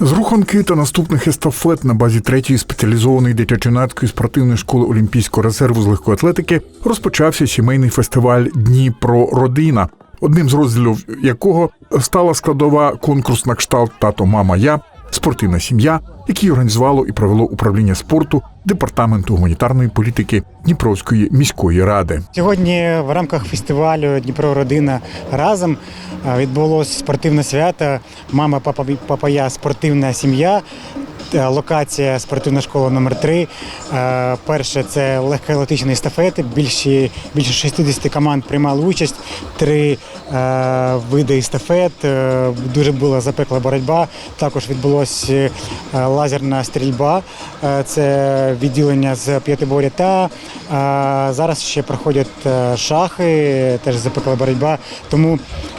З руханки та наступних естафет на базі третьої спеціалізованої дитячо-юнацької спортивної школи Олімпійського резерву з легкої атлетики розпочався сімейний фестиваль Дніпро Родина, одним з розділів якого стала складова конкурс на кшталт Тато Мама Я спортивна сім'я, який організувало і провело управління спорту департаменту гуманітарної політики Дніпровської міської ради. Сьогодні в рамках фестивалю Дніпро Родина разом відбулося спортивне свято Мама папа, папа я спортивна сім'я. Е, Локація спортивна школа номер 3 Перше це легкоатлетичні естафети. Більше, більше 60 команд приймали участь. Три е, види естафет. Е, Дуже була запекла боротьба. Також відбулася е, лазерна стрільба. Е, Це відділення з п'ятиборя та е, зараз ще проходять е, шахи, теж запекла боротьба. Тому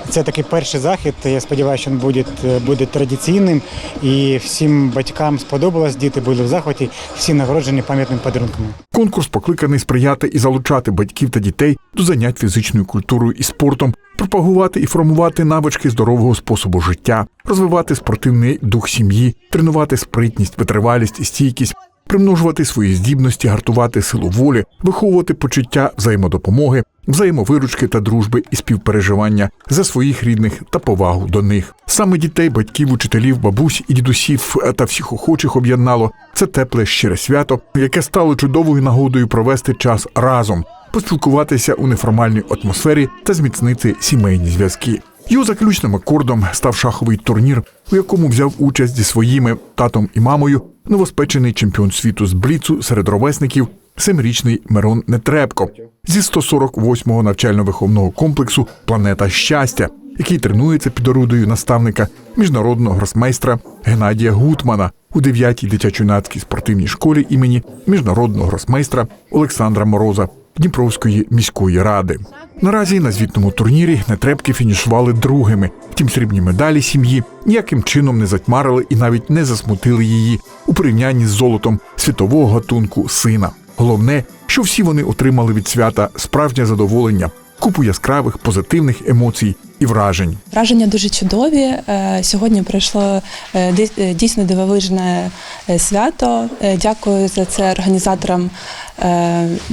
це такий перший захід. Я сподіваюся, що він буде, буде традиційним і всім батькам сподобалось. Діти були в захваті, всі нагороджені пам'ятними подарунками. Конкурс покликаний сприяти і залучати батьків та дітей до занять фізичною культурою і спортом, пропагувати і формувати навички здорового способу життя, розвивати спортивний дух сім'ї, тренувати спритність, витривалість і стійкість. Примножувати свої здібності, гартувати силу волі, виховувати почуття взаємодопомоги, взаємовиручки та дружби і співпереживання за своїх рідних та повагу до них. Саме дітей, батьків, учителів, бабусь і дідусів та всіх охочих об'єднало це тепле щире свято, яке стало чудовою нагодою провести час разом, поспілкуватися у неформальній атмосфері та зміцнити сімейні зв'язки. Його заключним акордом став шаховий турнір, у якому взяв участь зі своїми татом і мамою новоспечений чемпіон світу з бліцу серед ровесників, семирічний Мирон Нетребко. Зі 148-го навчально-виховного комплексу Планета щастя, який тренується під орудою наставника міжнародного гросмейстра Геннадія Гутмана у 9-й дитячо-юнацькій спортивній школі імені міжнародного гросмейстра Олександра Мороза Дніпровської міської ради. Наразі на звітному турнірі нетребки фінішували другими. Втім, срібні медалі сім'ї ніяким чином не затьмарили і навіть не засмутили її у порівнянні з золотом світового гатунку сина. Головне, що всі вони отримали від свята справжнє задоволення, купу яскравих позитивних емоцій і вражень. Враження дуже чудові. Е, Сьогодні пройшло е, е, дійсно дивовижне свято. Дякую за це організаторам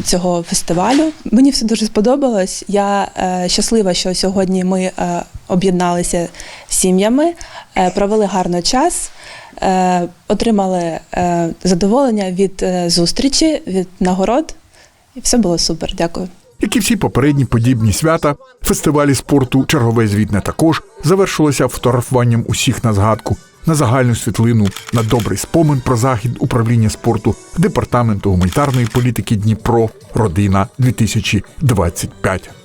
цього фестивалю. Мені все дуже сподобалось. Я щаслива, що сьогодні ми об'єдналися сім'ями, провели гарно час. Отримали задоволення від зустрічі, від нагород, і все було супер. Дякую. Як і всі попередні подібні свята, фестивалі спорту чергове звітне також завершилося фотографуванням усіх на згадку, на загальну світлину, на добрий спомин про захід управління спорту департаменту гуманітарної політики Дніпро Родина 2025